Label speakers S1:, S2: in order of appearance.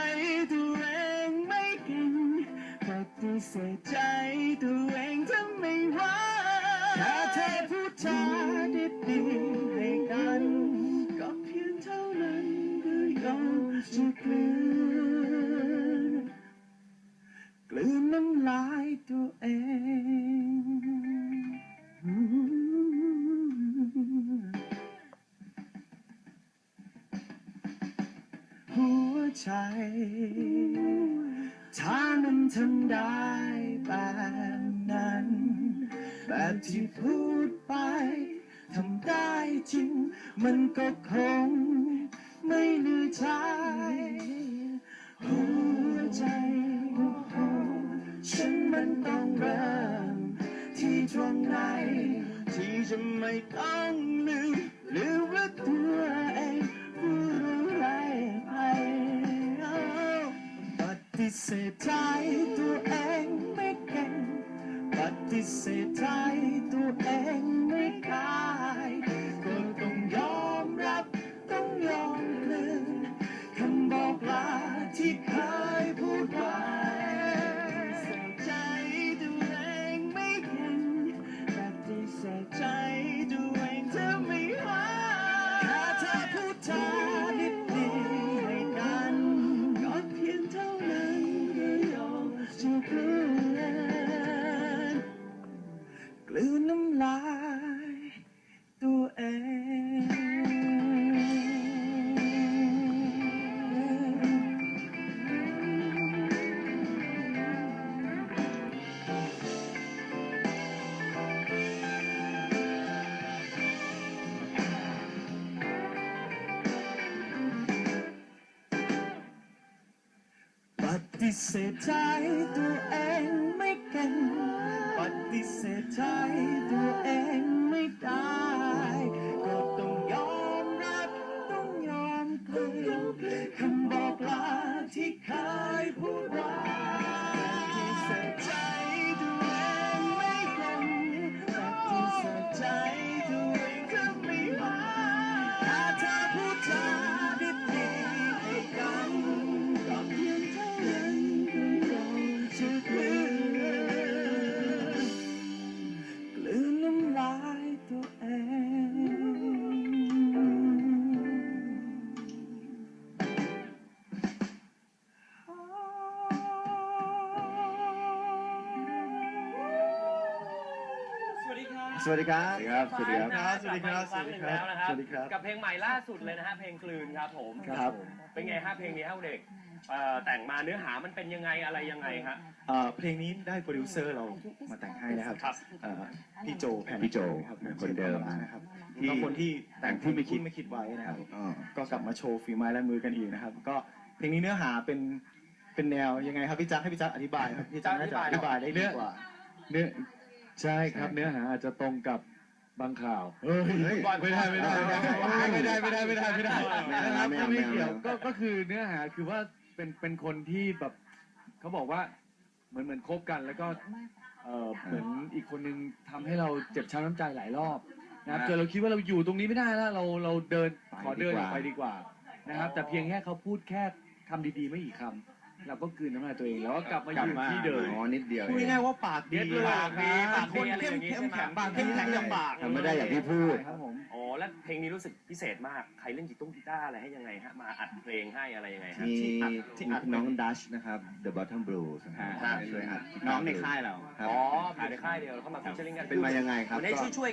S1: ใจตัวเองไม่เก่งปฏิเสธใจตัวเองทำไม่ไหวถ้าเธอพูดจาดีดีให้กัน ก็เพียงเท่านั้นก็ยอมจะกลืนกลืนน้ำลายตัวเอง ใจ ถ้ามันทำได้แบบนั้น แบบที่พูดไปทำได้จริง มันก็คงไม่เหลือใจหัวใจฉันมันต้องเริ่มที่ตรงไหน ที่จะไม่ต้องลืมหรือว่าตัวเอง ฏิเสธใจตัวเองไม่เก่งปฏิเสธใจตัวเองไม่ได้ก็ ฏิเสธใจตัวเองไม่เก่งปฏิเสธใจตัวเองไม่ได้
S2: วัสดีครับ
S3: สวัสดีครับ
S2: สวัสดีครับ
S3: สวัสดีครับ
S2: กลัมาอีกครั้งหนึ่งแล้วนะครับ
S3: สวัสดีครับ
S2: กับเพลงใหม่ล่าสุดเลยนะฮะเพลงกลืนครับผม
S3: ครับ
S2: เป็นไงฮะเพลงนี้ฮะคุณเด็กเอ่อแต่งมาเนื้อหามันเป็นยังไงอะไรยังไงฮะ
S3: เอ่อเพลงนี้ได้โปรดิวเซอร์เรามาแต่งให้นะครับ
S2: ครับ
S3: เอ่อพี่โจแผ่น
S4: พี่โจ
S3: ครับ
S4: คนเดิม
S3: นะครับ
S4: ที่
S3: ก็คนที่แต่ง
S4: ที่ไม่คิด
S3: ไม่คิดไว้นะครับ
S4: อ๋อ
S3: ก็กลับมาโชว์ฝีไม้ลายมือกันอีกนะครับ ก็เพลงนี้เนื้อหาเป็นเป็นแนวยังไงครับพี่จักให้พี่จักอธิบายครับพี่จักน่าจะอธิบายได้ดีกว่า
S4: เนื้อ ใช่ครับเนื้อหาอาจจะตรงกับบางข่าว เฮ้ยไม่ได้ไม่ได้ไม่ได้ไม่ได้ไม่ได้ไม่ได้ไม่ได้นะครับไม่เกี่ยวก็ก็คือเนื้อหาคือว่าเป็นเป็นคนที่แบบเขาบอกว่าเหมือนเหมือนคบกันแล้วก็เออเหมือนอีกคนนึงทำให้เราเจ็บช้ำน้ำใจหลายรอบนะครับจนเราคิดว่าเราอยู่ตรงนี้ไม่ได้แล้วเราเราเดินขอเดินออกไปดีกว่านะครับ แต่เพียงแค่เขาพูดแค่คำดีๆไม่กี่คำ เราก็กลืนน้ำลายตัวเองแล้วก็กลับมาอยู่ที่เดิม
S5: อ๋อนิดเดียว
S3: พูดง่ายๆว่าปากดี
S2: เด็ดเลย
S3: ปากดี
S2: ปากดี
S3: คน
S2: อะไร
S3: เข้
S2: อ
S3: ม
S2: ย่างงี้
S3: เข้ม
S2: ใช่ไหม
S3: แข็งปากเข้มแข็งอย่างปาก
S5: ทำไม่ได้อย่างที่พูด
S3: ครับผม
S2: อ๋อแล้วเพลงนี้รู้สึกพิเศษมาก ใครเล่นกีตุ้งกีตาร์อะไรให้ยังไงฮะ มาอัดเพลงให้อะไรยังไงฮะ
S5: มี
S3: ที่อัดที่อัด
S5: น้องดัชนะครับ The Bottom Blues นะครับ
S2: ครับ
S5: ช่วยอัด
S4: น้องในค่ายเรา
S5: ครับ
S2: อ๋ออยู่ในค่ายเดียวแล้วเข้ามาฟิชเชอร์ลิงกัน
S5: เป็นมายังไงครับ
S2: วันนี้
S5: ก็
S2: ช่วยช่วย